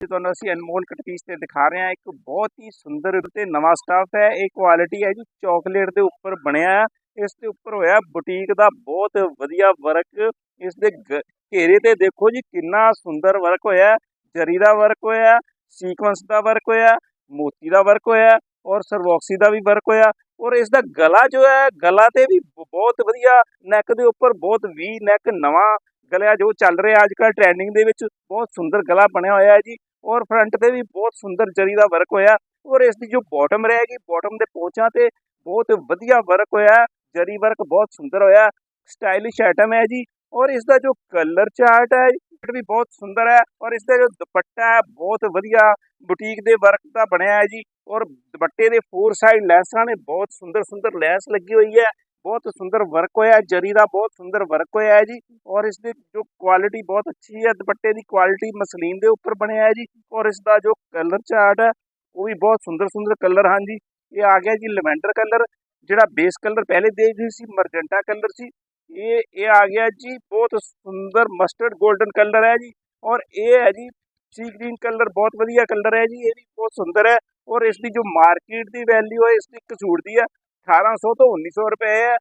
ਤੇ ਤੁਹਾਨੂੰ ਅਸੀਂ ਅਨਮੋਲ ਕਟਪੀਸ ਤੇ ਦਿਖਾ ਰਹੇ ਹਾਂ। ਇੱਕ ਬਹੁਤ ਹੀ ਸੁੰਦਰ ਤੇ ਨਵਾਂ ਸਟਾਫ ਹੈ। ਇਹ ਕੁਆਲਿਟੀ ਹੈ ਜੀ ਚਾਕਲੇਟ ਦੇ ਉੱਪਰ ਬਣਿਆ ਹੈ ਇਸ ਦੇ ਉੱਪਰ ਹੋਇਆ ਬੁਟੀਕ ਦਾ ਬਹੁਤ ਵਧੀਆ ਵਰਕ। ਇਸ ਦੇ ਗ- ਘੇਰੇ ਤੇ ਦੇਖੋ ਜੀ ਕਿੰਨਾ ਸੁੰਦਰ ਵਰਕ ਹੋਇਆ। ਜਰੀ ਦਾ ਵਰਕ ਹੋਇਆ ਹੈ, ਸੀਕੁਐਂਸ ਦਾ ਵਰਕ ਹੋਇਆ ਮੋਤੀ ਦਾ ਵਰਕ ਹੋਇਆ ਔਰ ਸਰਵੋਕਸੀ ਦਾ ਵੀ ਵਰਕ ਹੋਇਆ। ਔਰ ਇਸ ਦਾ ਗਲਾ ਜੋ ਹੈ ਗਲਾ ਤੇ ਵੀ ਬਹੁਤ ਵਧੀਆ ਨੈਕ ਦੇ ਉੱਪਰ ਬਹੁਤ ਵੀ ਨੈਕ ਨਵਾਂ ਗਲਿਆ ਜੋ ਚੱਲ ਰਿਹਾ ਅੱਜ ਕੱਲ ਟ੍ਰੈਂਡਿੰਗ ਦੇ ਵਿੱਚ ਬਹੁਤ ਸੁੰਦਰ ਗਲਾ ਬਣਿਆ ਹੋਇਆ ਹੈ ਜੀ। ਔਰ ਫਰੰਟ ਤੇ ਵੀ ਬਹੁਤ ਸੁੰਦਰ ਜਰੀ ਦਾ ਵਰਕ ਹੋਇਆ ਔਰ ਇਸ ਦੀ ਜੋ ਬਾਟਮ ਰਹੇਗੀ ਬਾਟਮ ਦੇ ਪੋਚਾਂ ਤੇ ਬਹੁਤ ਵਧੀਆ ਵਰਕ ਹੋਇਆ, ਜਰੀ ਵਰਕ ਬਹੁਤ ਸੁੰਦਰ ਹੋਇਆ ਸਟਾਈਲਿਸ਼ ਆਈਟਮ ਹੈ ਜੀ ਔਰ ਇਸ ਦਾ ਜੋ ਕਲਰ ਚਾਰਟ ਹੈ ਵੀ ਬਹੁਤ ਸੁੰਦਰ ਹੈ ਔਰ ਇਸ ਦਾ ਜੋ ਦੁਪੱਟਾ ਹੈ, ਬਹੁਤ ਵਧੀਆ ਬੁਟੀਕ ਦੇ ਵਰਕ ਦਾ ਬਣਿਆ ਹੈ ਜੀ ਔਰ ਦੁਪੱਟੇ ਦੇ ਫੋਰ ਸਾਈਡ ਲੈਸਾਂ ਨੇ, ਬਹੁਤ ਸੁੰਦਰ ਸੁੰਦਰ ਲੈਸ ਲੱਗੀ ਹੋਈ ਹੈ ਬਹੁਤ ਸੁੰਦਰ ਵਰਕ ਹੋਇਆ ਹੈ, ਜਰੀ ਦਾ ਬਹੁਤ ਸੁੰਦਰ ਵਰਕ ਹੋਇਆ ਹੈ ਜੀ ਔਰ ਇਸ ਦੀ ਜੋ ਕੁਆਲਿਟੀ ਬਹੁਤ ਅੱਛੀ ਹੈ, ਦੁਪੱਟੇ ਦੀ ਕੁਆਲਿਟੀ ਮਸਲੀਨ ਦੇ ਉੱਪਰ ਬਣਿਆ ਹੈ ਜੀ ਔਰ ਇਸ ਦਾ ਜੋ ਕਲਰ ਚਾਰਟ ਹੈ, ਉਹ ਵੀ ਬਹੁਤ ਸੁੰਦਰ ਸੁੰਦਰ ਕਲਰ ਹਨ ਜੀ। ਇਹ ਆ ਗਿਆ ਜੀ ਲੈਵੈਂਡਰ ਕਲਰ ਜਿਹੜਾ ਬੇਸ ਕਲਰ ਪਹਿਲੇ ਦੇਖ ਰਹੀ ਸੀ ਮਰਜੈਂਟਾ ਕਲਰ ਸੀ। ਇਹ ਇਹ ਆ ਗਿਆ ਜੀ ਬਹੁਤ ਸੁੰਦਰ ਮਸਟਰਡ 골ਡਨ ਕਲਰ ਹੈ ਜੀ ਔਰ ਇਹ ਹੈ ਜੀ ਸੀ ਗ੍ਰੀਨ ਕਲਰ ਬਹੁਤ ਵਧੀਆ ਕਲਰ ਹੈ ਜੀ, ਇਹ ਵੀ ਬਹੁਤ ਸੁੰਦਰ ਹੈ ਔਰ ਇਸ ਦੀ ਜੋ ਮਾਰਕੀਟ ਦੀ ਵੈਲਿਊ ਹੈ, ਇਸ ਦੀ ਕਸੂਰ ਦੀ ਹੈ। 1800 ਤੋਂ 1900 ਰੁਪਏ ਹੈ।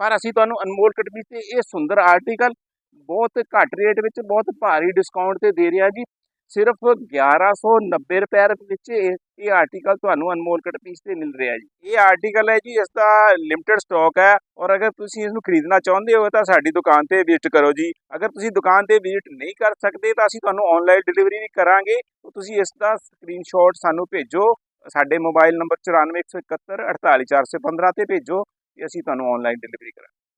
ਪਰ ਅਸੀਂ ਤੁਹਾਨੂੰ ਅਨਮੋਲ ਕਟਵੀ ਤੇ ਇਹ ਸੁੰਦਰ ਆਰਟੀਕਲ ਬਹੁਤ ਘੱਟ ਰੇਟ ਵਿੱਚ ਬਹੁਤ ਭਾਰੀ ਡਿਸਕਾਊਂਟ ਤੇ ਦੇ ਰਿਹਾ ਜੀ। ਸਿਰਫ 1190 ਰੁਪਏ ਵਿੱਚ ਇਹ ਇਹ ਆਰਟੀਕਲ ਤੁਹਾਨੂੰ ਅਨਮੋਲ ਕਟ ਪੀਸ ਤੇ ਮਿਲ ਰਿਹਾ ਜੀ। ਇਹ ਆਰਟੀਕਲ ਹੈ ਜੀ, ਇਸ ਦਾ ਲਿਮਟਿਡ ਸਟਾਕ ਹੈ ਔਰ ਅਗਰ ਤੁਸੀਂ ਇਸ ਨੂੰ ਖਰੀਦਣਾ ਚਾਹੁੰਦੇ ਹੋ ਤਾਂ ਸਾਡੀ ਦੁਕਾਨ ਤੇ ਵਿਜ਼ਿਟ ਕਰੋ ਜੀ। ਅਗਰ ਤੁਸੀਂ ਦੁਕਾਨ ਤੇ ਵਿਜ਼ਿਟ ਨਹੀਂ ਕਰ ਸਕਦੇ ਤਾਂ ਅਸੀਂ ਤੁਹਾਨੂੰ ਆਨਲਾਈਨ ਡਿਲੀਵਰੀ ਵੀ ਕਰਾਂਗੇ। ਤੁਸੀਂ ਇਸ ਦਾ ਸਕਰੀਨਸ਼ਾਟ ਸਾਨੂੰ ਭੇਜੋ। ਸਾਡੇ ਮੋਬਾਈਲ ਨੰਬਰ 9417 48415 ਤੇ ਭੇਜੋ ਤੇ ਅਸੀਂ ਤੁਹਾਨੂੰ ਆਨਲਾਈਨ ਡਿਲੀਵਰੀ ਕਰਾਂਗੇ।